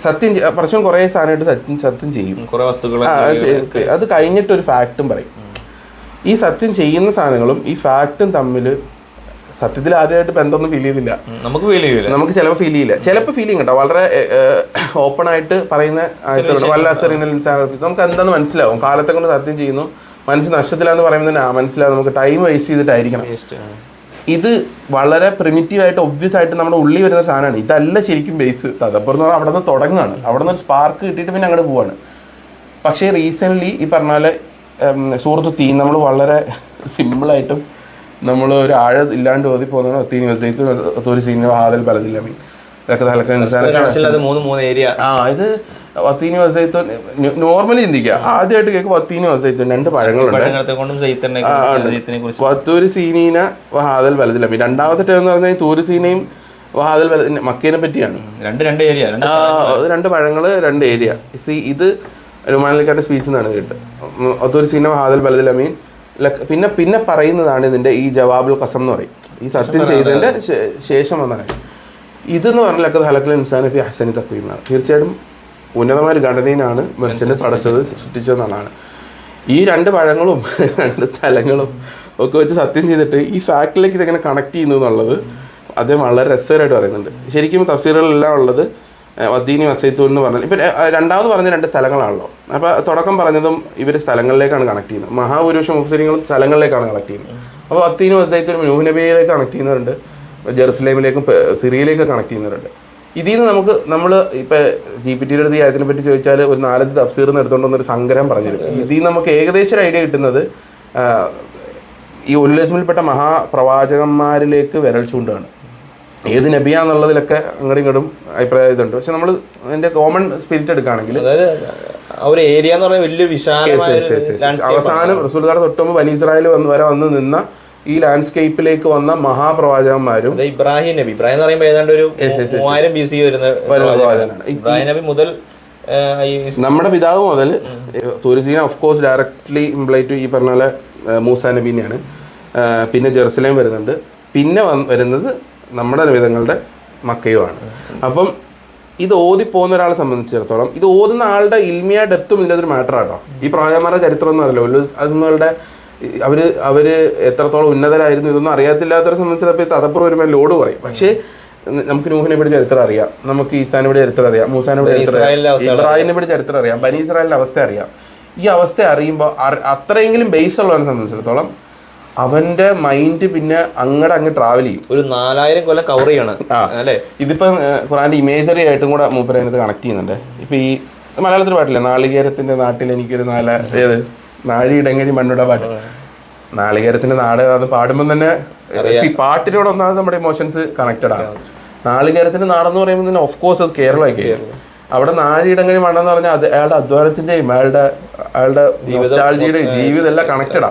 സത്യം പ്രശ്നം കുറേ സാധനമായിട്ട് സത്യം സത്യം ചെയ്യും. കുറേ വസ്തുക്കൾ അത് കഴിഞ്ഞിട്ട് ഒരു ഫാക്റ്റും പറയും. ഈ സത്യം ചെയ്യുന്ന സാധനങ്ങളും ഈ ഫാക്റ്റും തമ്മിൽ സത്യത്തിൽ ആദ്യമായിട്ട് ബന്ധമൊന്നും ഫീൽ ചെയ്തില്ല. നമുക്ക് ഫീൽ ചെയ്യില്ല നമുക്ക് ചിലപ്പോൾ ഫീൽ ചെയ്യില്ല. ചിലപ്പോൾ ഫീലിംഗ് കേട്ടോ. വളരെ ഓപ്പൺ ആയിട്ട് പറയുന്ന വല്ല അസറിനൽ നമുക്ക് എന്താന്ന് മനസ്സിലാവും. കാലത്തെ കൊണ്ട് സത്യം ചെയ്യുന്നു. മനസ്സ് നഷ്ടത്തിലാന്ന് പറയുന്നത് ആ മനസ്സിലാവും. നമുക്ക് ടൈം വേസ്റ്റ് ചെയ്തിട്ടായിരിക്കണം. ഇത് വളരെ പ്രിമിറ്റീവ് ആയിട്ട് ഒബ്വിയസ് ആയിട്ട് നമ്മുടെ ഉള്ളിൽ വരുന്ന സാധനമാണ്. ഇതല്ല ശരിക്കും ബേസ് തദപ്പുറം എന്ന് പറഞ്ഞാൽ അവിടെ നിന്ന് തുടങ്ങുകയാണ്. അവിടെ നിന്ന് ഒരു സ്പാർക്ക് കിട്ടിയിട്ട് പിന്നെ അങ്ങോട്ട് പോവാണ്. പക്ഷേ റീസെന്റ്ലി ഈ പറഞ്ഞാൽ പോലെ സുഹൃത്ത് തീ നമ്മൾ വളരെ സിമ്പിളായിട്ടും നമ്മൾ ഒരു ആഴ ഇല്ലാണ്ട് ഓതി പോകുന്ന തീനി വസൈത്ത് ഒരു സീനിയ ഹാദൽ പലതില്ല. മീൻ ഇതൊക്കെ ഏരിയ ആ ഇത് വത്തീനി വസൈത്തോ നോർമലി ചിന്തിക്കുക ആദ്യമായിട്ട് കേൾക്കും വത്തീനി വസൈത്തോ രണ്ട് പഴങ്ങളുണ്ട്. വത്തൂര് സീനീന വഹാദൽ വലതില്ല രണ്ടാമത്തെ ടൈം എന്ന് പറഞ്ഞാൽ തൂര് സീനയും വഹാദൽ വല മക്കേനെ പറ്റിയാണ്. രണ്ട് രണ്ട് ഏരിയ രണ്ട് ആ, രണ്ട് പഴങ്ങൾ രണ്ട് ഏരിയ സി ഇത് രുമാനിലിക്കാരുടെ സ്പീച്ച് എന്നാണ് കേട്ടത്. ഒത്തൊരു സീന ഹാദൽ ബലദിൽ അമീൻ ലക്ക് പിന്നെ പിന്നെ പറയുന്നതാണ് ഇതിന്റെ ഈ ജവാബുൽ കസം എന്ന് പറയും. ഈ സത്യം ചെയ്തതിന്റെ ശേഷം ശേഷം വന്നതാണ് ഇതെന്ന് പറഞ്ഞാൽ ലക്കത് ഹലക്കൽ ഇൻസാൻ ഫി ഹസനി തക്കീമാണ് തീർച്ചയായിട്ടും ഉന്നതമായ ഒരു ഘടനയിലാണ് മനുഷ്യനെ പടച്ചത് സൃഷ്ടിച്ചതെന്നാണ് ഈ രണ്ട് പഴങ്ങളും രണ്ട് സ്ഥലങ്ങളും ഒക്കെ വെച്ച് സത്യം ചെയ്തിട്ട് ഈ ഫാക്റ്റിലേക്ക് ഇതെങ്ങനെ കണക്ട് ചെയ്യുന്നു എന്നുള്ളത് അദ്ദേഹം വളരെ രസകരമായിട്ട് പറയുന്നുണ്ട്. ശരിക്കും തഫ്സീറുകളെല്ലാം ഉള്ളത് വദ്ദീനി വസൈത്തു എന്ന് പറഞ്ഞാൽ ഇപ്പം രണ്ടാമത് പറഞ്ഞ രണ്ട് സ്ഥലങ്ങളാണല്ലോ. അപ്പോൾ തുടക്കം പറഞ്ഞതും ഇവർ സ്ഥലങ്ങളിലേക്കാണ് കണക്ട് ചെയ്യുന്നത്. മഹാപുരുഷ മുസ്ലിങ്ങളും സ്ഥലങ്ങളിലേക്കാണ് കണക്ട് ചെയ്യുന്നത്. അപ്പോൾ വദ്ദീനി വസൈത്തു നൂഹ് നബിയിലേക്ക് കണക്ട് ചെയ്യുന്നവരുണ്ട്. ജെറുസലേമിലേക്കും സിറിയയിലേക്ക് കണക്ട് ചെയ്യുന്നവരുണ്ട്. ഇതിൽ നിന്ന് നമുക്ക് നമ്മൾ ഇപ്പം ജി പി ടിയുടെ അടുത്ത് ഈ അതിനെ പറ്റി ചോദിച്ചാൽ ഒരു നാലഞ്ച് തഫ്സീർ നിന്ന് എടുത്തുകൊണ്ട് വന്നൊരു സംഗ്രഹം പറഞ്ഞിരുന്നു. ഇതിൽ നിന്ന് നമുക്ക് ഏകദേശം ഒരു ഐഡിയ കിട്ടുന്നത് ഈ ഉല്ലസ്മിൽപ്പെട്ട മഹാപ്രവാചകന്മാരിലേക്ക് വിരൽ ചൂണ്ടാണ് ഏത് നബിയാന്നുള്ളതിലൊക്കെ അങ്ങോട്ടും ഇങ്ങോട്ടും അഭിപ്രായം ഇതുണ്ട്. പക്ഷെ നമ്മൾ അതിന്റെ കോമൺ സ്പിരിറ്റ് എടുക്കുകയാണെങ്കിൽ ഒരു ഏരിയ എന്ന് പറയുന്നത് വലിയ വിശാലമായ. അവസാനം റസൂൽദാർ തൊട്ടുമ്പോൾ ബനി ഇസ്രായേൽ വന്ന് വരെ വന്ന് നിന്ന ഈ ലാൻഡ്സ്കേപ്പിലേക്ക് വന്ന മഹാപ്രവാചകന്മാരും ഇബ്രാഹിം നബി. ഇബ്രാഹിം എന്ന് പറയുമ്പോൾ ഏതാണ്ട് ഒരു മൂവായിരം ബി സി വരുന്ന. ഇബ്രാഹിം നബി മുതൽ നമ്മുടെ പിതാവ് മുതൽ തുരിസീന ഓഫ് കോഴ്സ് ഡയറക്ട്ലി ഇംപ്ലൈറ്റ് ഈ പറഞ്ഞ പോലെ മൂസ നബീനെയാണ്. പിന്നെ ജെറുസലേം വരുന്നുണ്ട്. പിന്നെ വരുന്നത് നമ്മുടെ വിധങ്ങളുടെ മക്കയുമാണ്. അപ്പം ഇത് ഓതി പോകുന്ന ഒരാളെ സംബന്ധിച്ചിടത്തോളം ഇത് ഓതുന്ന ആളുടെ ഇൽമിയ ഡെപ്തും ഇതിന്റെ ഒരു മാറ്റർ ആട്ടോ. ഈ പ്രായമാരുടെ ചരിത്രം ഒന്നും അറിയില്ല. ഒരു അതുങ്ങളുടെ അവർ അവർ എത്രത്തോളം ഉന്നതരായിരുന്നു ഇതൊന്നും അറിയാത്തില്ലാത്തവരെ സംബന്ധിച്ചിടത്തോളം തതപ്പുറം വരുമ്പോൾ ലോഡ് പറയും. പക്ഷേ നമുക്ക് നൂഹിനെ പിടി ചരിത്രം അറിയാം. നമുക്ക് ഈസാനെ പിടി ചരിത്രം അറിയാം. മൂസാനെ പിടി ചരിത്രം അറിയാം. ഇബ്രാഹിമിനെ പറ്റി ചരിത്രം അറിയാം. ബനി ഇസ്രായേലിന്റെ അവസ്ഥ അറിയാം. ഈ അവസ്ഥ അറിയുമ്പോൾ അത്രയെങ്കിലും ബേസ് ഉള്ളവരെ സംബന്ധിച്ചിടത്തോളം അവന്റെ മൈൻഡ് പിന്നെ അങ്ങോട്ട് അങ്ങ് ട്രാവൽ ചെയ്യും. ഒരു നാലായിരം കൊല്ലം കവർ ചെയ്യണം. അല്ലേ? ഇതിപ്പം ഖുറാന്റെ ഇമേജറി ആയിട്ടും കൂടെ മൂപ്പര് അതിനകത്ത് കണക്ട് ചെയ്യുന്നുണ്ട്. ഇപ്പൊ ഈ മലയാളത്തിൽ പാട്ടില്ലേ? നാളികേരത്തിന്റെ നാട്ടിൽ എനിക്കൊരു നാല ഏത്? നാഴിയിടങ്ങഴി മണ്ണുടെ പാട്ട്. നാളികേരത്തിന്റെ നാട് അത് പാടുമ്പോൾ തന്നെ ഈ പാട്ടിനോട് ഒന്നാമത് നമ്മുടെ ഇമോഷൻസ് കണക്റ്റഡ് ആണ്. നാളികേരത്തിന്റെ നാടെന്ന് പറയുമ്പോൾ തന്നെ ഓഫ് കോഴ്സ് അത് കേരളമൊക്കെ അവിടെ നാഴിയിടങ്ങഴി മണ്ണെന്ന് പറഞ്ഞാൽ അത് അയാളുടെ അധ്വാനത്തിന്റെയും അയാളുടെ അയാളുടെ ജീവിതം എല്ലാം കണക്റ്റഡ്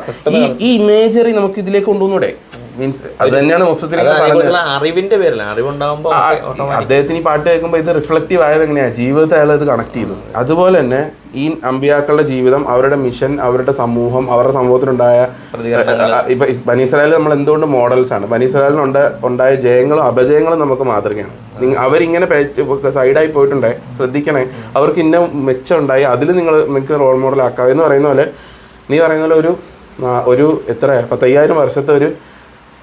ഈ ഇമേജറി നമുക്ക് ഇതിലേക്ക് കൊണ്ടുവന്നൂടെ? മീൻസ് അത് തന്നെയാണ് മുഫസിനെ അറിവിന്റെ പേരിലാണ് അറിവുണ്ടാകുമ്പോൾ അദ്ദേഹത്തിന് ഈ പാട്ട് കേൾക്കുമ്പോൾ ഇത് റിഫ്ലക്റ്റീവ് ആയത് എങ്ങനെയാണ് ജീവിതത്തെ അയാൾ ഇത് കണക്ട് ചെയ്തു. അതുപോലെ തന്നെ ഈ അമ്പിയാക്കളുടെ ജീവിതം അവരുടെ മിഷൻ അവരുടെ സമൂഹം അവരുടെ സമൂഹത്തിനുണ്ടായ ഇപ്പൊ ബനീസ്രായേൽ നമ്മൾ എന്തുകൊണ്ട് മോഡൽസ് ആണ്? ബനീസ്രായേലിന് ഉണ്ട ഉണ്ടായ ജയങ്ങളും അപജയങ്ങളും നമുക്ക് മാതൃകയാണ്. അവരിങ്ങനെ സൈഡായി പോയിട്ടുണ്ടായി ശ്രദ്ധിക്കണേ. അവർക്ക് ഇന്ന മെച്ചം ഉണ്ടായി അതിൽ നിങ്ങൾ നിങ്ങൾക്ക് റോൾ മോഡൽ ആക്കാം എന്ന് പറയുന്ന പോലെ നീ പറയുന്ന പോലെ ഒരു ഒരു എത്ര പത്തയ്യായിരം വർഷത്തെ ഒരു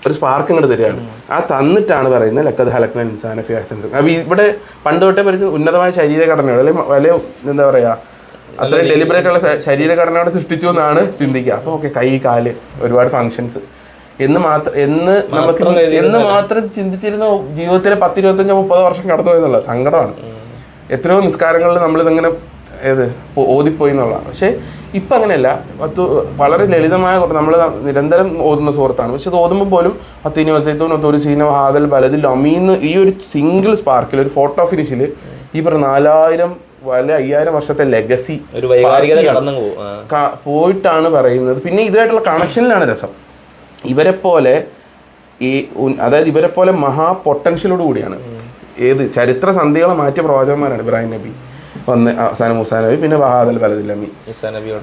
ഒരു സ്പാർക്ക് ഇങ്ങോട്ട് തരികയാണ്. ആ തന്നിട്ടാണ് പറയുന്നത് ലക്കത് ഹലക്കൻ ഇൻസാന ഫിയാസൻ അപ്പം ഇവിടെ പണ്ട് തൊട്ടേ പറഞ്ഞ ഉന്നതമായ ശരീരഘടനയോട് അല്ലെങ്കിൽ വലിയ എന്താ പറയുക അത്രയും ഡെലിബറേറ്റ് ഉള്ള ശരീരഘടനയോടെ സൃഷ്ടിച്ചു എന്നാണ് ചിന്തിക്കുക. അപ്പോൾ ഓക്കെ കൈ കാൽ ഒരുപാട് ഫങ്ഷൻസ് എന്ന് മാത്രം എന്ന് നമുക്ക് എന്ന് മാത്രം ചിന്തിച്ചിരുന്ന ജീവിതത്തിലെ പത്ത് ഇരുപത്തഞ്ചോ മുപ്പത് വർഷം കടന്നു പോയെന്നുള്ള സങ്കടമാണ്. എത്രയോ നിസ്കാരങ്ങളിൽ നമ്മളിതങ്ങനെ ഏത്? ഓതിപ്പോയി എന്നുള്ളതാണ്. പക്ഷേ ഇപ്പം അങ്ങനെയല്ല. പത്ത് വളരെ ലളിതമായ കുറച്ച് നമ്മൾ നിരന്തരം ഓതുന്ന സുഹൃത്താണ്. പക്ഷെ അത് ഓതുമ്പോൾ പോലും അത്തീനി വസൈത്തോൻ ഒരു സീനോ ഹാദൽ പലതിൽ അമീന്ന് ഈ ഒരു സിംഗിൾ സ്പാർക്കിൽ ഒരു ഫോട്ടോ ഫിനിഷിൽ ഈ പറഞ്ഞ നാലായിരം വല്ല അയ്യായിരം വർഷത്തെ ലെഗസി പോയിട്ടാണ് പറയുന്നത്. പിന്നെ ഇതുമായിട്ടുള്ള കണക്ഷനിലാണ് രസം. ഇവരെ പോലെ ഈ അതായത് ഇവരെ പോലെ മഹാ പൊട്ടൻഷ്യലോട് കൂടിയാണ്. ഏത് ചരിത്ര സന്ധികളെ മാറ്റിയ പ്രവാചകന്മാരാണ് ഇബ്രാഹിം നബി. വന്ന് അവസാനം മുസാ നബി പിന്നെ ബഹാദൽ ബലദില്ലമി.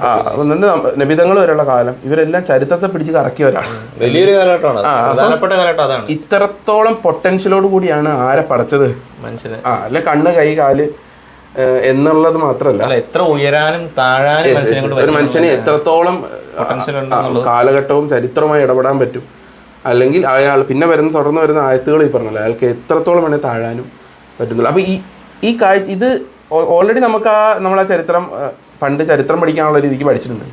ആ എന്നിട്ട് നബിതങ്ങൾ വരെയുള്ള കാലം ഇവരെല്ലാം ചരിത്രത്തെ പിടിച്ച് കറക്കിയവരാണ് വലിയൊരു കാലഘട്ടമാണ്. ഇത്രത്തോളം പൊട്ടൻഷ്യലോട് കൂടിയാണ് ആരെ പടച്ചത്. മനുഷ്യന്. ആ അല്ലെ കണ്ണ് കൈ കാൽ എന്നുള്ളത് മാത്രമല്ല. എത്ര ഉയരാനും താഴാനും ഒരു മനുഷ്യന് എത്രത്തോളം കാലഘട്ടവും ചരിത്രവുമായി ഇടപെടാൻ പറ്റും. അല്ലെങ്കിൽ അയാൾ പിന്നെ വരുന്ന തുടർന്ന് വരുന്ന ആയത്തുകൾ ഈ പറഞ്ഞല്ലോ. അയാൾക്ക് എത്രത്തോളം വേണേൽ താഴാനും പറ്റുന്നില്ല അപ്പോൾ ഈ ഈ കാഴ്ച ഇത് ഓൾറെഡി നമുക്ക് ആ നമ്മൾ ആ ചരിത്രം പണ്ട് ചരിത്രം പഠിക്കാനുള്ള രീതിക്ക് പഠിച്ചിട്ടുണ്ട്.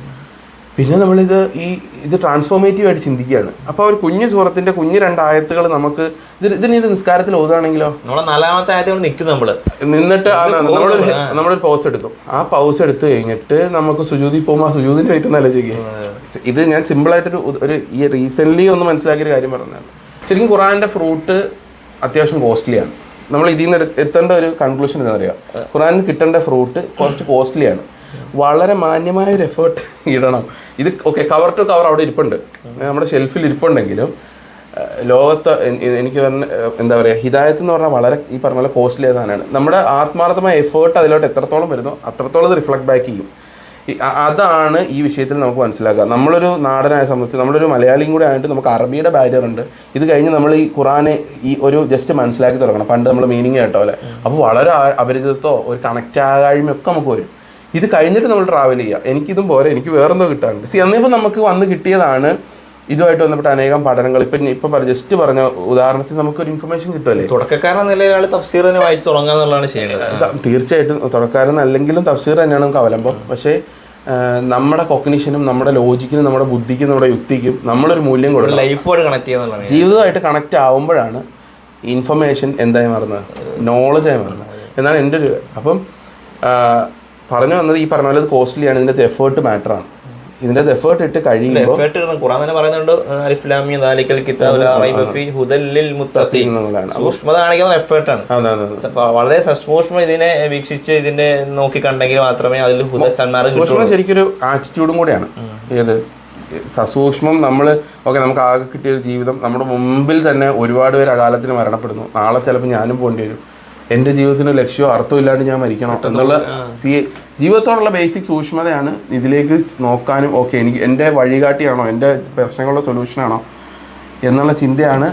പിന്നെ നമ്മളിത് ഈ ഇത് ട്രാൻസ്ഫോർമേറ്റീവ് ആയിട്ട് ചിന്തിക്കുകയാണ്. അപ്പോൾ ഒരു കുഞ്ഞു സുഹൃത്തിന്റെ കുഞ്ഞു രണ്ടായത്തുകൾ നമുക്ക് ഇത് ഇതിന് ഇത് നിസ്കാരത്തിൽ ഓതുകയാണെങ്കിലോ? നമ്മളെ നാലാമത്തെ ആയത്തോട് നിൽക്കും നമ്മൾ നിന്നിട്ട് നമ്മളൊരു നമ്മളൊരു പൗസ് എടുക്കും. ആ പൗസ് എടുത്ത് കഴിഞ്ഞിട്ട് നമുക്ക് സുജൂതി പോകുമ്പോൾ ആ സുജൂതിന്റെ വെയിറ്റ് ചെയ്യുക ഇത് ഞാൻ സിമ്പിളായിട്ടൊരു ഒരു ഈ റീസെന്റ് ഒന്ന് മനസ്സിലാക്കിയൊരു കാര്യം പറഞ്ഞതാണ്. ശരിക്കും ഖുറാന്റെ ഫ്രൂട്ട് അത്യാവശ്യം കോസ്റ്റ്ലിയാണ് നമ്മൾ ഇതിൽ നിന്ന് എത്തേണ്ട ഒരു കൺക്ലൂഷൻ എന്താ പറയുക ഖുറാനിൽ കിട്ടേണ്ട ഫ്രൂട്ട് കുറച്ച് കോസ്റ്റ്ലിയാണ് വളരെ മാന്യമായ ഒരു എഫേർട്ട് ഇടണം. ഇത് ഓക്കെ കവർ ടു കവർ അവിടെ ഇരിപ്പുണ്ട്. നമ്മുടെ ഷെൽഫിൽ ഇരിപ്പുണ്ടെങ്കിലും ലോകത്ത് എനിക്ക് പറഞ്ഞ എന്താ പറയുക ഹിദായത്ത് എന്ന് പറഞ്ഞാൽ വളരെ ഈ പറഞ്ഞ പോലെ കോസ്റ്റ്ലി സാധനമാണ്. നമ്മുടെ ആത്മാർത്ഥമായ എഫേർട്ട് അതിലോട്ട് എത്രത്തോളം വരുന്നോ അത്രത്തോളം ഇത് റിഫ്ലക്ട് ബാക്ക് ചെയ്യും. അതാണ് ഈ വിഷയത്തിൽ നമുക്ക് മനസ്സിലാക്കുക നമ്മളൊരു നാടനായ സംബന്ധിച്ച് നമ്മളൊരു മലയാളിയും കൂടെ ആയിട്ട് നമുക്ക് അറബിയുടെ ബാരിയർ ഉണ്ട്. ഇത് കഴിഞ്ഞ് നമ്മൾ ഈ ഖുറാനെ ഈ ഒരു ജസ്റ്റ് മനസ്സിലാക്കി തുടങ്ങണം. പണ്ട് നമ്മൾ മീനിങ് കേട്ടോ അല്ലെ? അപ്പോൾ വളരെ അപരിചിതത്വോ ഒരു കണക്റ്റ് ആകായ്മയൊക്കെ നമുക്ക് വരും. ഇത് കഴിഞ്ഞിട്ട് നമ്മൾ ട്രാവൽ ചെയ്യുക എനിക്കിതും പോരെ. എനിക്ക് വേറെന്തോ കിട്ടാറുണ്ട് സി എന്നിപ്പോൾ നമുക്ക് വന്ന് കിട്ടിയതാണ് ഇതുമായിട്ട് ബന്ധപ്പെട്ട അനേകം പഠനങ്ങൾ. ഇപ്പം ഇപ്പം പറഞ്ഞ ജസ്റ്റ് പറഞ്ഞ ഉദാഹരണത്തിന് നമുക്കൊരു ഇൻഫർമേഷൻ കിട്ടുമല്ലേ തുടക്കക്കാരൻ നിലയിൽ തഫ്സീർ തന്നെ വായിച്ച് തുടങ്ങുക എന്നുള്ളതാണ് ചെയ്യേണ്ടത് തീർച്ചയായിട്ടും തുടക്കാരൻ അല്ലെങ്കിലും തഫ്സീർ തന്നെയാണ് നമുക്ക് അവലംബം. പക്ഷേ നമ്മുടെ കൊഗ്നിഷനും നമ്മുടെ ലോജിക്കിനും നമ്മുടെ ബുദ്ധിക്കും നമ്മുടെ യുക്തിക്കും നമ്മളൊരു മൂല്യം കൊടുക്കും ലൈഫോട് കണക്ട് ചെയ്യുക എന്നുള്ളതാണ് ജീവിതമായിട്ട് കണക്റ്റ് ആവുമ്പോഴാണ് ഇൻഫർമേഷൻ എന്തായി മാറുന്നത്? നോളജായി മാറുന്നത്. എന്നാണ് എന്റെ ഒരു അപ്പം പറഞ്ഞു വന്നത് ഈ പറഞ്ഞ പോലെ കോസ്റ്റ്ലിയാണ് ഇതിന്റെ എഫേർട്ട് മാറ്ററാണ് ഇതിന്റെ എഫേർട്ട് ഇട്ട് കഴിയുമ്പോൾ എഫേർട്ട് ഇടണം ഖുറാൻ തന്നെ പറയുന്നുണ്ട് അലിഫ്ലാമി ദാലിക്കൽ കിതാബ് സൂക്ഷ്മത കാണിക്കുന്ന വളരെ സസൂക്ഷ്മം ഇതിനെ വീക്ഷിച്ച് ഇതിനെ നോക്കി കണ്ടെങ്കിൽ മാത്രമേ അതിൽ ഹുദ സന്മാർഗം കിട്ടുള്ളൂ. സൂക്ഷ്മം ശരിക്കൊരു ആറ്റിറ്റ്യൂഡും കൂടെയാണ്. ഏത്? സസൂക്ഷ്മം നമ്മൾ ഓക്കെ നമുക്ക് ആകെ കിട്ടിയ ഒരു ജീവിതം നമ്മുടെ മുമ്പിൽ തന്നെ ഒരുപാട് പേര് അകാലത്തിന് മരണപ്പെടുന്നു. നാളെ ചിലപ്പോൾ ഞാനും പോകേണ്ടി വരും. എന്റെ ജീവിതത്തിന് ലക്ഷ്യമോ അർത്ഥമില്ലാണ്ട് ഞാൻ മരിക്കണം എന്നുള്ള സി ജീവിതത്തോടുള്ള ബേസിക് സൂക്ഷ്മതയാണ് ഇതിലേക്ക് നോക്കാനും ഓക്കെ എനിക്ക് എന്റെ വഴികാട്ടിയാണോ എന്റെ പ്രശ്നങ്ങളുടെ സൊല്യൂഷനാണോ എന്നുള്ള ചിന്തയാണ്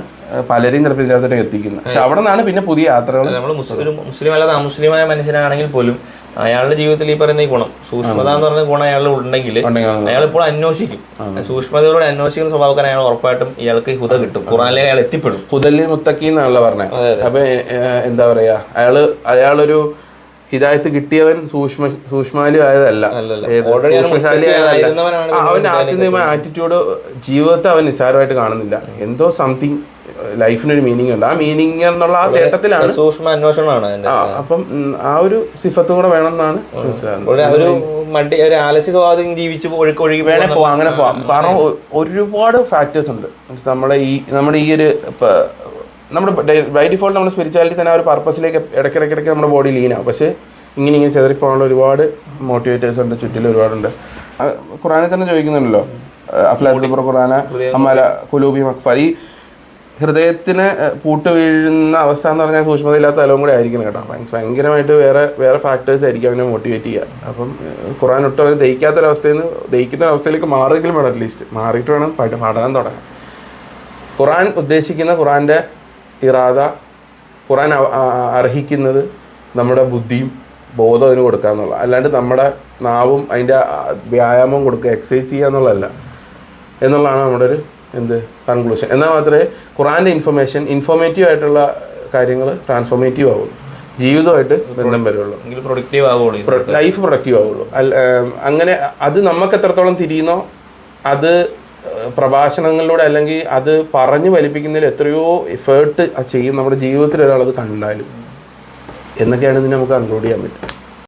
പലരെയും ചിലപ്പോൾ ഇതിനകത്തോട്ട് എത്തിക്കുന്നത് പക്ഷെ അവിടെ നിന്നാണ് പിന്നെ പുതിയ യാത്രകൾ. നമ്മൾ മുസ്ലിം മുസ്ലിം അല്ലാതെ അമുസ്ലിമായ മനുഷ്യനാണെങ്കിൽ പോലും അയാളുടെ ജീവിതത്തിൽ ഈ പറയുന്ന ഈ ഗുണം സൂക്ഷ്മത എന്ന് പറയുന്ന ഗുണം അയാൾ ഉണ്ടെങ്കിൽ അയാൾ ഇപ്പോൾ അന്വേഷിക്കും. സൂക്ഷ്മതയോടെ അന്വേഷിക്കുന്ന സ്വഭാവക്കാരൻ അയാൾ ഉറപ്പായിട്ടും ഇയാൾക്ക് ഹുദ കിട്ടും. ഖുറാനിലെ അയാൾ എത്തിപ്പെടും. ഹുദല്ലി മുത്തക്കി എന്നാണല്ലോ പറഞ്ഞത് അപ്പൊ എന്താ പറയാ അയാൾ അയാളൊരു ഹിതായത്ത് കിട്ടിയവൻ സൂക്ഷ്മ സൂക്ഷ്മാലി ആയതല്ല അവന്റെ സൂക്ഷ്മശാലി ആയതല്ല അവന്റെ ആത്യന്തികമായ ആറ്റിറ്റ്യൂഡ് ജീവിതത്തെ അവൻ നിസ്സാരമായിട്ട് കാണുന്നില്ല. എന്തോ സംതിങ് ലൈഫിനൊരു മീനിങ് ഉണ്ട് ആ മീനിങ് എന്നുള്ള ആ തേട്ടത്തിലാണ് സൂക്ഷ്മ അന്വേഷണമാണ് അപ്പം ആ ഒരു സിഫത്ത് കൂടെ വേണമെന്നാണ് മനസ്സിലാകുന്നത്. മടി ഒരു ആലസ്യ സ്വാധീനം ജീവിച്ച് ഒഴുക്ക് ഒഴുകി വേണേ പോവാം അങ്ങനെ പോവാം. കാരണം ഒരുപാട് ഫാക്ടേഴ്സ് ഉണ്ട്. നമ്മളെ നമ്മുടെ ഈ നമ്മുടെ ഈ ഒരു നമ്മുടെ ബൈ ഡിഫോൾട്ട് നമ്മുടെ സ്പിരിച്വാലിറ്റി തന്നെ ആ ഒരു പർപ്പസിലേക്ക് ഇടയ്ക്കിടയ്ക്കിടയ്ക്ക് നമ്മുടെ ബോഡി ലീനാവും പക്ഷേ ഇങ്ങനെ ഇങ്ങനെ ചെതറിപ്പോകാനുള്ള ഒരുപാട് മോട്ടിവേറ്റേഴ്സ് ഉണ്ട് ചുറ്റിലും ഒരുപാടുണ്ട്. ഖുറാനെ തന്നെ ചോദിക്കുന്നുണ്ടല്ലോ അഫ്ലാദ് ഖുറാന അമ്മല കുലൂബി മക്ഫ ഈ ഹൃദയത്തിന് പൂട്ട് വീഴുന്ന അവസ്ഥ എന്ന് പറഞ്ഞാൽ സൂക്ഷ്മതയില്ലാത്ത തലവും കൂടെ ആയിരിക്കണം കേട്ടോ. ഭയങ്കരമായിട്ട് വേറെ വേറെ ഫാക്ടേഴ്സ് ആയിരിക്കും അവനെ മോട്ടിവേറ്റ് ചെയ്യുക അപ്പം ഖുറാൻ ഒട്ടും അവന് ദഹിക്കാത്തൊരവസ്ഥയിൽ നിന്ന് ദഹിക്കുന്ന അവസ്ഥയിലേക്ക് മാറിയെങ്കിലും വേണം അറ്റ്ലീസ്റ്റ് മാറിയിട്ട് വേണം പഠ- പഠനം തുടങ്ങാൻ. ഖുറാൻ ഉദ്ദേശിക്കുന്ന ഖുറാന്റെ ഇറാദ ഖുറാൻ അർഹിക്കുന്നത് നമ്മുടെ ബുദ്ധിയും ബോധം അതിന് കൊടുക്കുക എന്നുള്ള അല്ലാണ്ട് നമ്മുടെ നാവും അതിന്റെ വ്യായാമം കൊടുക്കുക എക്സസൈസ് ചെയ്യുക എന്നുള്ളതല്ല. എന്നുള്ളതാണ് നമ്മുടെ ഒരു എന്ത്? കൺക്ലൂഷൻ എന്നാൽ മാത്രമേ ഖുറാന്റെ ഇൻഫർമേഷൻ ഇൻഫോർമേറ്റീവ് ആയിട്ടുള്ള കാര്യങ്ങൾ ട്രാൻസ്ഫോർമേറ്റീവ് ആവുള്ളൂ. ജീവിതമായിട്ട് ബന്ധം വരുള്ളൂ. പ്രൊഡക്റ്റീവ് ആവുള്ളൂ. ലൈഫ് പ്രൊഡക്റ്റീവ് ആവുള്ളൂ. അല്ല, അങ്ങനെ അത് നമുക്ക് എത്രത്തോളം തിരിയുന്നോ അത് പ്രഭാഷണങ്ങളിലൂടെ അല്ലെങ്കിൽ അത് പറഞ്ഞു വലിപ്പിക്കുന്നതിൽ എത്രയോ എഫേർട്ട് ചെയ്യും. നമ്മുടെ ജീവിതത്തിൽ ഒരാളത് കണ്ടാലും. എന്നൊക്കെയാണ് ഇതിനെ നമുക്ക് കൺക്ലൂഡ് ചെയ്യാൻ പറ്റും